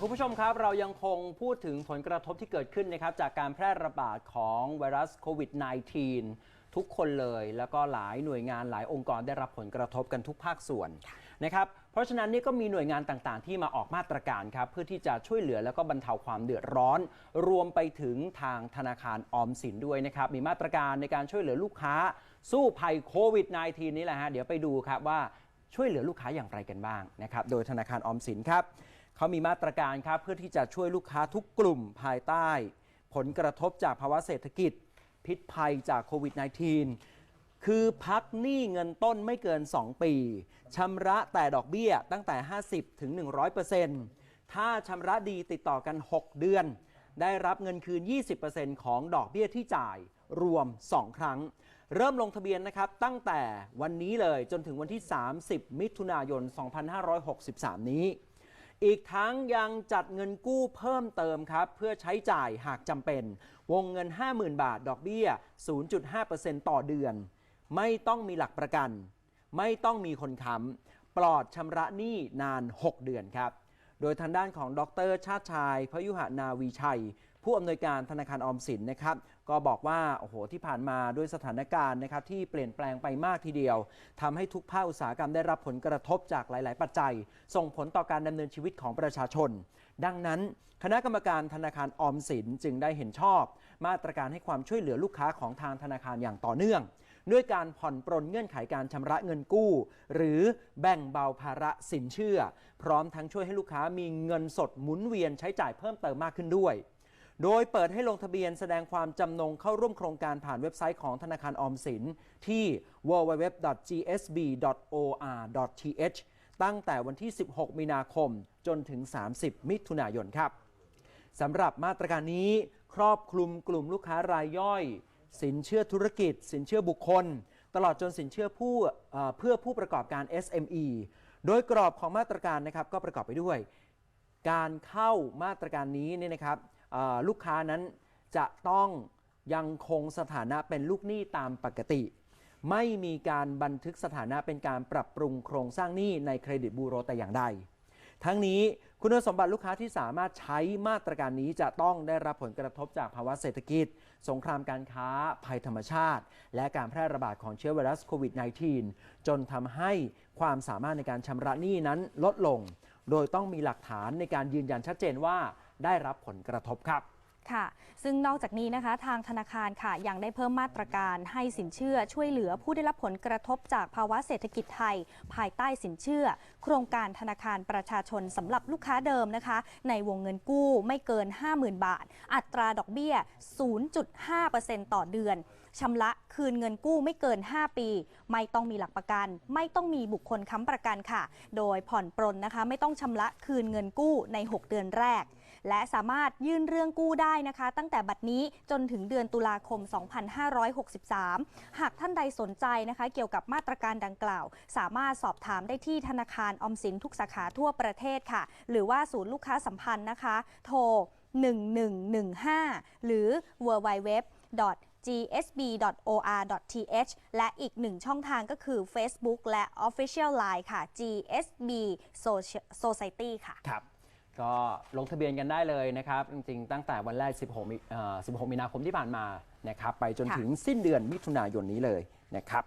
คุณผู้ชมครับเรายังคงพูดถึงผลกระทบที่เกิดขึ้นนะครับจากการแพร่ระบาดของไวรัสโควิด -19 ทุกคนเลย แล้วก็หลายหน่วยงานหลายองค์กรได้รับผลกระทบกันทุกภาคส่วนนะครับเพราะฉะนั้นนี่ก็มีหน่วยงานต่างๆ ที่มาออกมาตรการครับเพื่อที่จะช่วยเหลือแล้วก็บรรเทาความเดือดร้อน รวมไปถึงทางธนาคารออมสินด้วยนะครับมีมาตรการในการช่วยเหลือลูกค้า สู้ภัยโควิด -19 นี่แหละฮะเดี๋ยวไปดูครับว่าช่วยเหลือลูกค้าอย่างไรกันบ้างนะครับโดยธนาคารออมสินครับ เขามีมาตรการครับเพื่อที่จะช่วยลูกค้าทุกกลุ่มภายใต้ ผลกระทบจากภาวะเศรษฐกิจ พิษภัยจากโควิด -19 คือพักหนี้เงินต้นไม่เกิน 2 ปีชำระแต่ดอกเบี้ยตั้งแต่ 50ถึง100%ถ้าชำระดีติดต่อกัน 6 เดือน ได้รับเงินคืน 20%ของดอกเบี้ยที่จ่ายรวม 2 ครั้ง เริ่มลงทะเบียนนะครับ ตั้งแต่วันนี้เลยจนถึงวันที่ 30 มิถุนายน 2563 นี้ อีกทั้งยังจัดเงินกู้เพิ่มเติมครับ เพื่อใช้จ่ายหากจำเป็น วงเงิน 50,000 บาท ดอกเบี้ย 0.5%ต่อเดือน ไม่ต้องมีหลักประกัน ไม่ต้องมีคนค้ำปลอดชำระหนี้นาน 6 เดือนครับ โดยทางด้านของดรชาติชายพยุหนาวีชัย ผู้อำนวยการธนาคารออมสินนะครับ ก็บอกว่าโอ้โหที่ผ่านมาด้วยสถานการณ์นะครับที่เปลี่ยนแปลงไปมากทีเดียวทำให้ทุกภาคอุตสาหกรรมได้รับผลกระทบจากหลาย ๆ ปัจจัย ส่งผลต่อการดำเนินชีวิตของประชาชน ดังนั้น คณะกรรมการธนาคารออมสินจึงได้เห็นชอบ มาตรการให้ความช่วยเหลือลูกค้าของทางธนาคารอย่างต่อเนื่อง ด้วยการผ่อนปรนเงื่อนไขการชำระเงินกู้ หรือแบ่งเบาภาระสินเชื่อ พร้อมทั้งช่วยให้ลูกค้ามีเงินสดหมุนเวียนใช้จ่ายเพิ่มเติมมากขึ้นด้วย โดยเปิดให้ลงทะเบียนแสดงความจำนงเข้าร่วมโครงการผ่านเว็บไซต์ของธนาคารออมสินที่ www.gsb.or.th ตั้งแต่วันที่ 16 มีนาคมจนถึง 30 มิถุนายนครับสำหรับมาตรการนี้ครอบคลุมกลุ่มลูกค้ารายย่อย สินเชื่อธุรกิจ สินเชื่อบุคคล ตลอดจนสินเชื่อผู้เพื่อผู้ประกอบการ SME โดยกรอบของมาตรการนะครับก็ประกอบไปด้วย การเข้ามาตรการนี้เนี่ยนะครับ ลูกค้านั้นจะต้องยังคงสถานะเป็นลูกหนี้ตามปกติ ไม่มีการบันทึกสถานะเป็นการปรับปรุงโครงสร้างหนี้ในเครดิตบูโรแต่อย่างใด ทั้งนี้คุณสมบัติลูกค้าที่สามารถใช้มาตรการนี้จะต้องได้รับผลกระทบจากภาวะเศรษฐกิจ สงครามการค้า ภัยธรรมชาติ และการแพร่ระบาดของเชื้อไวรัสโควิด -19 จนทำให้ความสามารถในการชำระหนี้นั้นลดลง โดยต้องมีหลักฐานในการยืนยันชัดเจนว่าได้รับผลกระทบครับค่ะ ซึ่งนอกจากนี้นะคะ ทางธนาคารค่ะ ยังได้เพิ่มมาตรการให้สินเชื่อช่วยเหลือผู้ได้รับผลกระทบจากภาวะเศรษฐกิจไทย ภายใต้สินเชื่อ โครงการธนาคารประชาชนสำหรับลูกค้าเดิมนะคะ ในวงเงินกู้ไม่เกิน 50,000 บาท อัตราดอกเบี้ย 0.5%ต่อเดือนชำระคืนเงินกู้ไม่เกิน 5 ปี ไม่ต้องมีหลักประกัน ไม่ต้องมีบุคคลค้ำประกันค่ะ โดยผ่อนปรนนะคะ ไม่ต้องชำระคืนเงินกู้ใน 6 เดือนแรก และสามารถยื่นเรื่องกู้ได้นะคะ ตั้งแต่บัดนี้จนถึงเดือนตุลาคม 2563 หากท่านใดสนใจนะคะ เกี่ยวกับมาตรการดังกล่าว สามารถสอบถามได้ที่ธนาคารออมสินทุกสาขาทั่วประเทศค่ะ หรือว่าศูนย์ลูกค้าสัมพันธ์นะคะ โทร 1115 หรือ www gsb.or.th และอีกหนึ่งช่องทางก็คือ Facebook และ Official Line ค่ะ GSB Society ค่ะครับ ก็ลงทะเบียนกันได้เลยนะครับ จริงๆ ตั้งแต่วันแรก 16มิเอ่อ16 มีนาคมที่ผ่านมานะครับ ไปจนค่ะ ถึงสิ้นเดือนมิถุนายนนี้เลยนะครับ